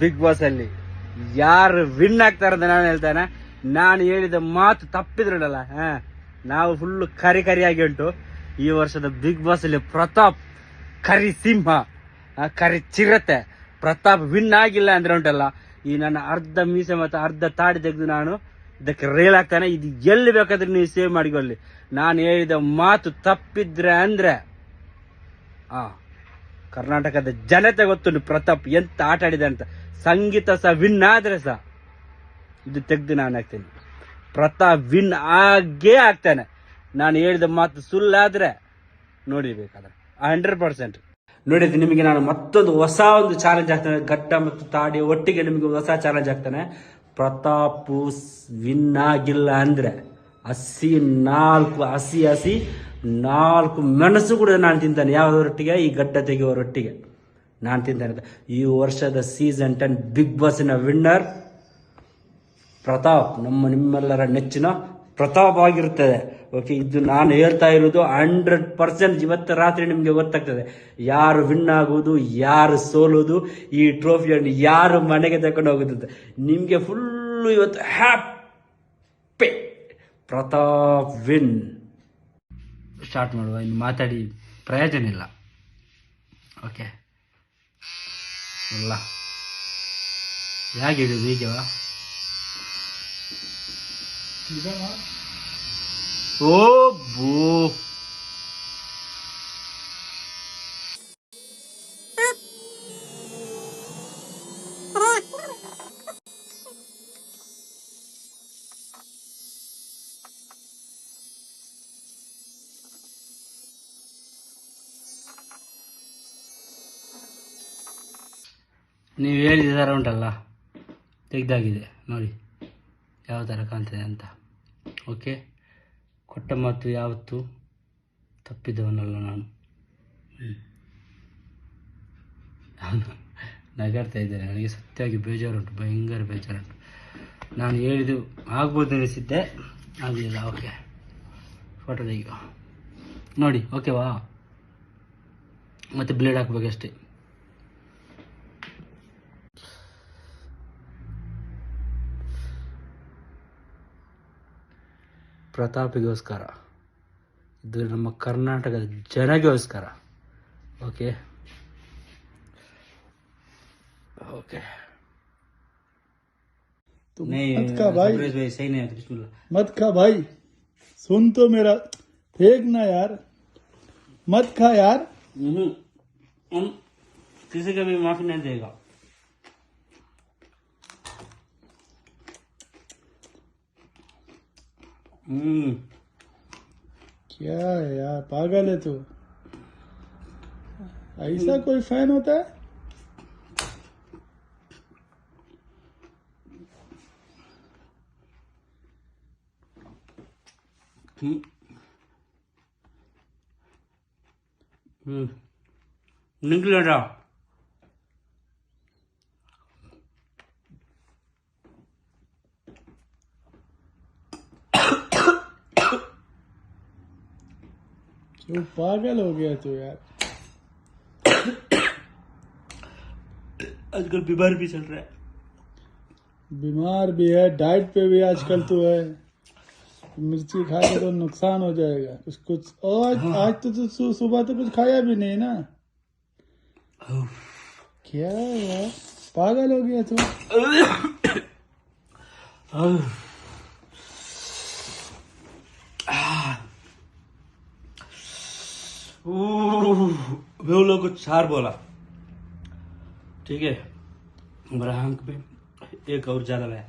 Big boss ಅಲ್ಲಿ. ಯಾರು win ಆಗ್ತಾರೆ ಅಂತ ನಾನು ಹೇಳ್ತಾನೆ. ನಾನು ಹೇಳಿದ ಮಾತು ತಪ್ಪಿದ್ರಲ್ಲ, ಹಾ. ನಾವು ಫುಲ್ಲು ಕರಿ ಕರಿಯಾಗಿ ಉಂಟು. ಈ ವರ್ಷದ ಬಿಗ್ ಬಾಸ್ ಅಲ್ಲಿ ಪ್ರತಾಪ್ ಕರಿ ಸಿಂಹ ಕರಿ ಚಿರತೆ ಪ್ರತಾಪ್ ವಿನ್ ಆಗಿಲ್ಲ ಅಂದ್ರೆ ಉಂಟಲ್ಲ, ಈ ನನ್ನ ಅರ್ಧ ಮೀಸೆ ಮತ್ತು ಅರ್ಧ ತಾಡಿ ತೆಗೆದು ನಾನು ಇದಕ್ಕೆ ರೇಲ್ ಆಗ್ತಾನೆ ಇದು ಎಲ್ಲಿ ಬೇಕಾದ್ರೆ ನೀವು ಸೇವ್ ಮಾಡಿಕೊಳ್ಳಿ. ನಾನು ಹೇಳಿದ ಮಾತು ತಪ್ಪಿದ್ರೆ ಅಂದ್ರೆ, ಆ, ಕರ್ನಾಟಕದ ಜನತೆ ಗೊತ್ತುಂಟು ಪ್ರತಾಪ್ ಎಂತ ಆಟ ಆಡಿದೆ ಅಂತ. ಸಂಗೀತ ಸಹ ವಿನ್ ಆದರೆ ಸಹ ಇದು ತೆಗೆದು ನಾನು ಹಾಕ್ತೇನೆ. ಪ್ರತಾಪ್ ವಿನ್ ಆಗೇ ಆಗ್ತಾನೆ ನಾನು ಹೇಳಿದ ಮಾತು ಸುಳ್ಳಾದ್ರೆ ನೋಡಿ ಬೇಕಾದ್ರೆ ಹಂಡ್ರೆಡ್ ಪರ್ಸೆಂಟ್ ನೋಡಿದ್ರೆ ನಿಮಗೆ ನಾನು ಮತ್ತೊಂದು ಹೊಸ ಒಂದು ಚಾಲೆಂಜ್ ಆಗ್ತಾನೆ. ಘಟ್ಟ ಮತ್ತು ತಾಡಿ ಒಟ್ಟಿಗೆ ನಿಮಗೆ ಹೊಸ ಚಾಲೆಂಜ್ ಆಗ್ತಾನೆ. ಪ್ರತಾಪ್ ವಿನ್ ಆಗಿಲ್ಲ ಅಂದ್ರೆ ಹಸಿ ನಾಲ್ಕು, ಹಸಿ ಹಸಿ ನಾಲ್ಕು ಮೆಣಸು ಕೂಡ ನಾನು ತಿಂತಾನೆ. ಯಾವುದರೊಟ್ಟಿಗೆ? ಈ ಗಡ್ಡ ತೆಗೆಯುವವರೊಟ್ಟಿಗೆ. ನಾನು ತಿಂತೇನೆ. ಈ ವರ್ಷದ ಸೀಸನ್ ಟೆನ್ ಬಿಗ್ ಬಾಸ್ನ ವಿನ್ನರ್ ಪ್ರತಾಪ್, ನಮ್ಮ ನಿಮ್ಮೆಲ್ಲರ ನೆಚ್ಚಿನ ಪ್ರತಾಪ್ ಆಗಿರುತ್ತದೆ. ಓಕೆ ಇದು ನಾನು ಹೇಳ್ತಾ ಇರೋದು ಹಂಡ್ರೆಡ್ ಪರ್ಸೆಂಟ್ ಇವತ್ತು ರಾತ್ರಿ ನಿಮಗೆ ಗೊತ್ತಾಗ್ತದೆ. ಯಾರು ವಿನ್ ಆಗೋದು ಯಾರು ಸೋಲೋದು ಈ ಟ್ರೋಫಿಯನ್ನು ಯಾರು ಮನೆಗೆ ತಗೊಂಡು ಹೋಗುತ್ತೆ ಅಂತ ನಿಮಗೆ ಫುಲ್ಲು ಇವತ್ತು ಹ್ಯಾಪಿ ಪ್ರತಾಪ್ ವಿನ್ ಸ್ಟಾರ್ಟ್ ಮಾಡುವ, ಇನ್ನು ಮಾತಾಡಿ ಪ್ರಯೋಜನ ಇಲ್ಲ. ಓಕೆ ಇಲ್ಲ ಹೇಗೆ ಹಿಡಿಯೋದು ಹೀಗೆವಾ ಓ ಬೋ ನೀವು ಹೇಳಿದ ಥರ ಉಂಟಲ್ಲ? ತೆಗ್ದಾಗಿದೆ. ನೋಡಿ. ಯಾವ ಥರ ಕಾಣ್ತದೆ ಅಂತ. ಓಕೆ ಕೊಟ್ಟ ಮಾತು ಯಾವತ್ತು ತಪ್ಪಿದವನಲ್ಲ ನಾನು. ನಾನು ನಗಾಡ್ತಾ ಇದ್ದೇನೆ. ನನಗೆ ಸತ್ಯವಾಗಿ ಬೇಜಾರುಂಟು. ಭಯಂಕರ ಬೇಜಾರುಂಟು. ನಾನು ಹೇಳಿದ್ದು ಆಗ್ಬೋದು ಅನಿಸಿದ್ದೆ ಆಗಲಿಲ್ಲ. ಓಕೆ ಫೋಟೋ ತೆಗಿಯೋ ನೋಡಿ. ಓಕೆವಾ ಮತ್ತು ಬ್ಲೇಡ್ ಹಾಕ್ಬೇಕಷ್ಟೇ. ಪ್ರತಾಪಿಗೋಸ್ಕರ ಇದು ನಮ್ಮ ಕರ್ನಾಟಕದ ಜನಗೋಸ್ಕರ ಓಕೆ ಓಕೆ नहीं मत खा भाई सुरेश भाई सही नहीं है बिस्मिल्लाह मत खा भाई सुन तो मेरा फेंक ना यार मत खा यार हम्म, हम किसी का भी माफी नहीं देगा हम्म। क्या है यार पागल है तू। ऐसा कोई फ़ैन होता है? हम्म। हम्म। क्यों पागल हो गया तू यार। आजकल बीमार भी चल रहा है। बीमार भी है डाइट पे भी आजकल तू है। मिर्ची खाएगा तो नुकसान हो जाएगा। कुछ कुछ और आज तो तू सु- सुबह तो कुछ खाया भी नहीं ना। क्या है यार? पागल हो गया तू। वे लोग को चार बोला। ठीक है? बड़ा अंक में एक और ज़्यादा लाया